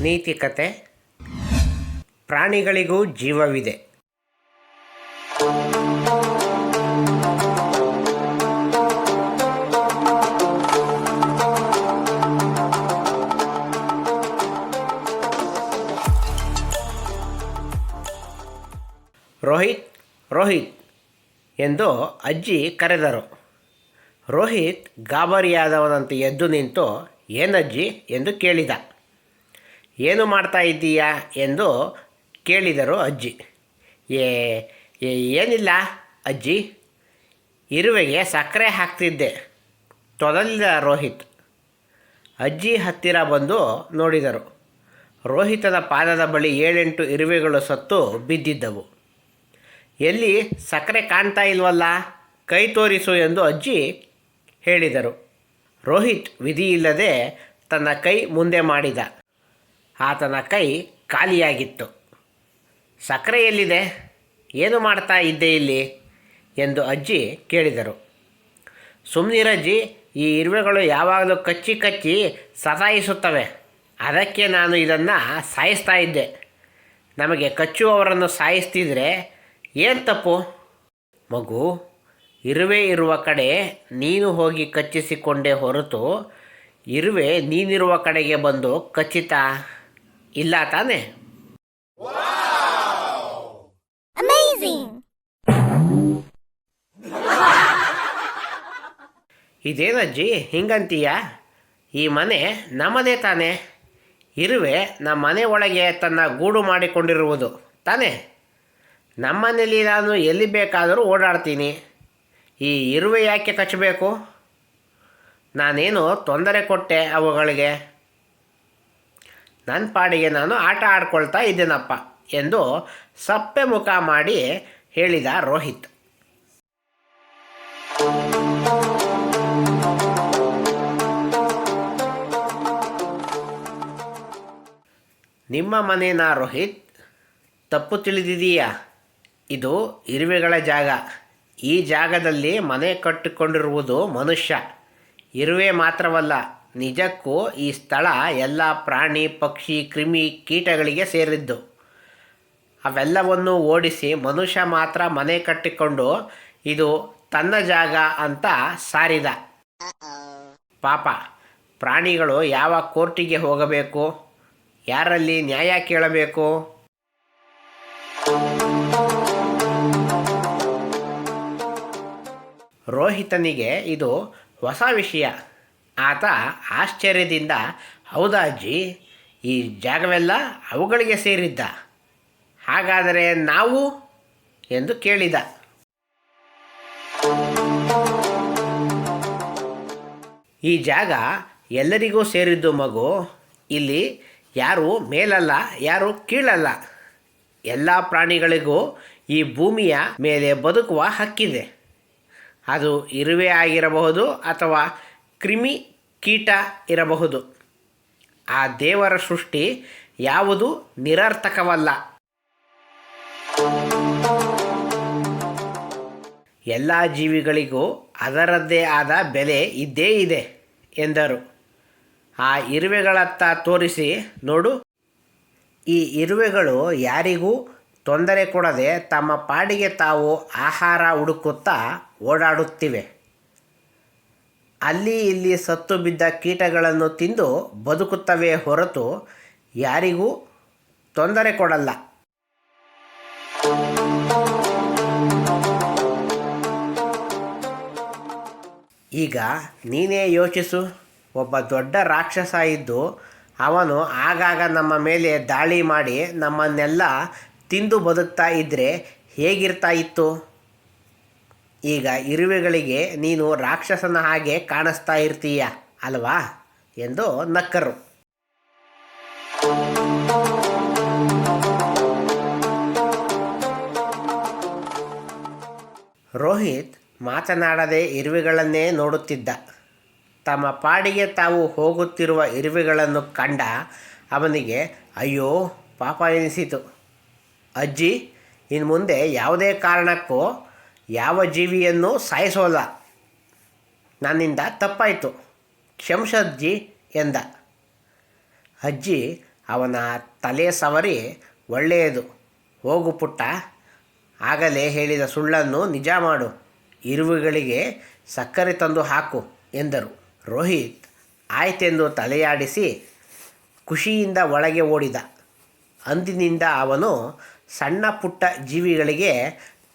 ನೀತಿ ಕತೆ ಪ್ರಾಣಿಗಳಿಗೂ ಜೀವವಿದೆ. ರೋಹಿತ್ ರೋಹಿತ್ ಎಂದು ಅಜ್ಜಿ ಕರೆದರು. ರೋಹಿತ್ ಗಾಬರಿಯಾದವನಂತೆ ಎದ್ದು ನಿಂತು ಏನಜ್ಜಿ ಎಂದು ಕೇಳಿದ. ಏನು ಮಾಡ್ತಾ ಇದ್ದೀಯಾ ಎಂದು ಕೇಳಿದರು ಅಜ್ಜಿ. ಏ ಏನಿಲ್ಲ ಅಜ್ಜಿ. ಇರುವೆಗೆ ಸಕ್ಕರೆ ಹಾಕ್ತಿದ್ದೆ. ತೊದಲಿದ ರೋಹಿತ್. ಅಜ್ಜಿ ಹತ್ತಿರ ಬಂದು ನೋಡಿದರು. ರೋಹಿತನ ಪಾದದ ಬಳಿ ಏಳೆಂಟು ಇರುವೆಗಳು ಸತ್ತು ಬಿದ್ದಿದ್ದವು. ಎಲ್ಲಿ ಸಕ್ಕರೆ ಕಾಣ್ತಾ ಇಲ್ವಲ್ಲ? ಕೈ ತೋರಿಸು ಎಂದು ಅಜ್ಜಿ ಹೇಳಿದರು. ರೋಹಿತ್ ವಿಧಿ ಇಲ್ಲದೆ ತನ್ನ ಕೈ ಮುಂದೆ ಮಾಡಿದ. ಆತನ ಕೈ ಖಾಲಿಯಾಗಿತ್ತು. ಸಕ್ಕರೆ ಎಲ್ಲಿದೆ? ಏನು ಮಾಡ್ತಾ ಇದ್ದೆ ಇಲ್ಲಿ? ಎಂದು ಅಜ್ಜಿ ಕೇಳಿದರು. ಸುಮ್ನಿರಜ್ಜಿ, ಈ ಇರುವೆಗಳು ಯಾವಾಗಲೂ ಕಚ್ಚಿ ಕಚ್ಚಿ ಸತಾಯಿಸುತ್ತವೆ. ಅದಕ್ಕೆ ನಾನು ಇದನ್ನು ಸಾಯಿಸ್ತಾ ಇದ್ದೆ. ನಮಗೆ ಕಚ್ಚುವವರನ್ನು ಸಾಯಿಸ್ತಿದ್ರೆ ಏನು ತಪ್ಪು? ಮಗು, ಇರುವೆ ಇರುವ ಕಡೆ ನೀನು ಹೋಗಿ ಕಚ್ಚಿಸಿಕೊಂಡೇ ಹೊರತು ಇರುವೆ ನೀನಿರುವ ಕಡೆಗೆ ಬಂದು ಕಚ್ಚಿತಾ? ಇಲ್ಲ ತಾನೆ! ಇದೇನಜ್ಜಿ ಹಿಂಗಂತೀಯ? ಈ ಮನೆ ನಮ್ಮದೇ ತಾನೆ. ಇರುವೆ ನಮ್ಮ ಮನೆ ಒಳಗೆ ತನ್ನ ಗೂಡು ಮಾಡಿಕೊಂಡಿರುವುದು ತಾನೆ. ನಮ್ಮನೇಲಿ ನಾನು ಎಲ್ಲಿ ಬೇಕಾದರೂ ಓಡಾಡ್ತೀನಿ. ಈ ಇರುವೆ ಯಾಕೆ ಕಚ್ಚಬೇಕು? ನಾನೇನು ತೊಂದರೆ ಕೊಟ್ಟೆ ಅವುಗಳಿಗೆ? ನನ್ನ ಪಾಡಿಗೆ ನಾನು ಆಟ ಆಡ್ಕೊಳ್ತಾ ಇದ್ದೇನಪ್ಪ ಎಂದು ಸಪ್ಪೆ ಮುಖ ಮಾಡಿ ಹೇಳಿದ ರೋಹಿತ್. ನಿಮ್ಮ ಮನೇನ ರೋಹಿತ್, ತಪ್ಪು ತಿಳಿದಿದೀಯಾ? ಇದು ಇರುವೆಗಳ ಜಾಗ. ಈ ಜಾಗದಲ್ಲಿ ಮನೆ ಕಟ್ಟಿಕೊಂಡಿರುವುದು ಮನುಷ್ಯ. ಇರುವೆ ಮಾತ್ರವಲ್ಲ ನಿಜಕ್ಕೂ ಈ ಸ್ಥಳ ಎಲ್ಲ ಪ್ರಾಣಿ, ಪಕ್ಷಿ, ಕ್ರಿಮಿ ಕೀಟಗಳಿಗೆ ಸೇರಿದ್ದು. ಅವೆಲ್ಲವನ್ನು ಓಡಿಸಿ ಮನುಷ್ಯ ಮಾತ್ರ ಮನೆ ಕಟ್ಟಿಕೊಂಡು ಇದು ತನ್ನ ಜಾಗ ಅಂತ ಸಾರಿದ. ಪಾಪ, ಪ್ರಾಣಿಗಳು ಯಾವ ಕೋರ್ಟಿಗೆ ಹೋಗಬೇಕು? ಯಾರಲ್ಲಿ ನ್ಯಾಯ ಕೇಳಬೇಕು? ರೋಹಿತನಿಗೆ ಇದು ಹೊಸ ವಿಷಯ. ಆತ ಆಶ್ಚರ್ಯದಿಂದ, ಹೌದಾ ಅಜ್ಜಿ, ಈ ಜಾಗವೆಲ್ಲ ಅವುಗಳಿಗೆ ಸೇರಿದ್ದ. ಹಾಗಾದರೆ ನಾವು? ಎಂದು ಕೇಳಿದ. ಈ ಜಾಗ ಎಲ್ಲರಿಗೂ ಸೇರಿದ್ದು ಮಗು. ಇಲ್ಲಿ ಯಾರು ಮೇಲಲ್ಲ, ಯಾರು ಕೀಳಲ್ಲ. ಎಲ್ಲ ಪ್ರಾಣಿಗಳಿಗೂ ಈ ಭೂಮಿಯ ಮೇಲೆ ಬದುಕುವ ಹಕ್ಕಿದೆ. ಅದು ಇರುವೆ ಆಗಿರಬಹುದು ಅಥವಾ ಕ್ರಿಮಿ ಕೀಟ ಇರಬಹುದು. ಆ ದೇವರ ಸೃಷ್ಟಿ ಯಾವುದು? ನಿರರ್ಥಕವಲ್ಲ. ಎಲ್ಲ ಜೀವಿಗಳಿಗೂ ಅದರದ್ದೇ ಆದ ಬೆಲೆ ಇದ್ದೇ ಇದೆ, ಎಂದರು. ಆ ಇರುವೆಗಳತ್ತ ತೋರಿಸಿ ನೋಡು. ಈ ಇರುವೆಗಳು ಯಾರಿಗೂ ತೊಂದರೆ ಕೊಡದೆ ತಮ್ಮ ಪಾಡಿಗೆ ತಾವು ಆಹಾರ ಹುಡುಕುತ್ತಾ ಓಡಾಡುತ್ತಿವೆ. ಅಲ್ಲಿ ಇಲ್ಲಿ ಸತ್ತು ಬಿದ್ದ ಕೀಟಗಳನ್ನು ತಿಂದು ಬದುಕುತ್ತವೆ ಹೊರತು ಯಾರಿಗೂ ತೊಂದರೆ ಕೊಡಲ್ಲ. ಈಗ ನೀನೇ ಯೋಚಿಸು, ಒಬ್ಬ ದೊಡ್ಡ ರಾಕ್ಷಸ ಇದ್ದು ಅವನು ಆಗಾಗ ನಮ್ಮ ಮೇಲೆ ದಾಳಿ ಮಾಡಿ ನಮ್ಮನ್ನೆಲ್ಲ ತಿಂದು ಬದುಕ್ತಾ ಇದ್ದರೆ ಹೇಗಿರ್ತಾ ಇತ್ತು? ಈಗ ಇರುವೆಗಳಿಗೆ ನೀನು ರಾಕ್ಷಸನ ಹಾಗೆ ಕಾಣಿಸ್ತಾ ಇರ್ತೀಯ, ಅಲ್ವಾ? ಎಂದು ನಕ್ಕರು. ರೋಹಿತ್ ಮಾತನಾಡದೆ ಇರುವೆಗಳನ್ನೇ ನೋಡುತ್ತಿದ್ದ. ತಮ್ಮ ಪಾಡಿಗೆ ತಾವು ಹೋಗುತ್ತಿರುವ ಇರುವೆಗಳನ್ನು ಕಂಡ ಅವನಿಗೆ, ಅಯ್ಯೋ, ಪಾಪ ಎನಿಸಿತು. ಅಜ್ಜಿ ಇನ್ನು ಮುಂದೆ ಯಾವುದೇ ಕಾರಣಕ್ಕೂ ಯಾವ ಜೀವಿಯನ್ನು ಸಾಯಿಸೋಲ್ಲ. ನನ್ನಿಂದ ತಪ್ಪಾಯಿತು. ಕ್ಷಮಿಸಜ್ಜಿ ಎಂದ. ಅಜ್ಜಿ, ಅವನ ತಲೆ ಸವರಿ ಒಳ್ಳೆಯದು. ಹೋಗು ಪುಟ್ಟ. ಆಗಲೇ ಹೇಳಿದ ಸುಳ್ಳನ್ನು ನಿಜ ಮಾಡು. ಇರುವೆಗಳಿಗೆ ಸಕ್ಕರೆ ತಂದು ಹಾಕು ಎಂದರು. ರೋಹಿತ್ ಆಯ್ತೆಂದು ತಲೆಯಾಡಿಸಿ ಖುಷಿಯಿಂದ ಒಳಗೆ ಓಡಿದ. ಅಂದಿನಿಂದ ಅವನು ಸಣ್ಣ ಪುಟ್ಟ ಜೀವಿಗಳಿಗೆ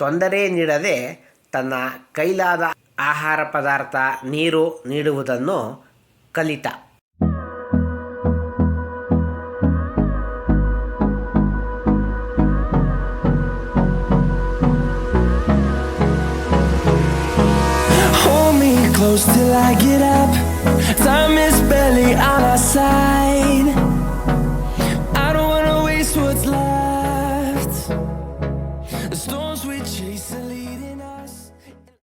ತೊಂದರೆ ನೀಡದೆ ತನ್ನ ಕೈಲಾದ ಆಹಾರ ಪದಾರ್ಥ ನೀರು ನೀಡುವುದನ್ನು ಕಲಿತ till I get up. Time is barely on our side.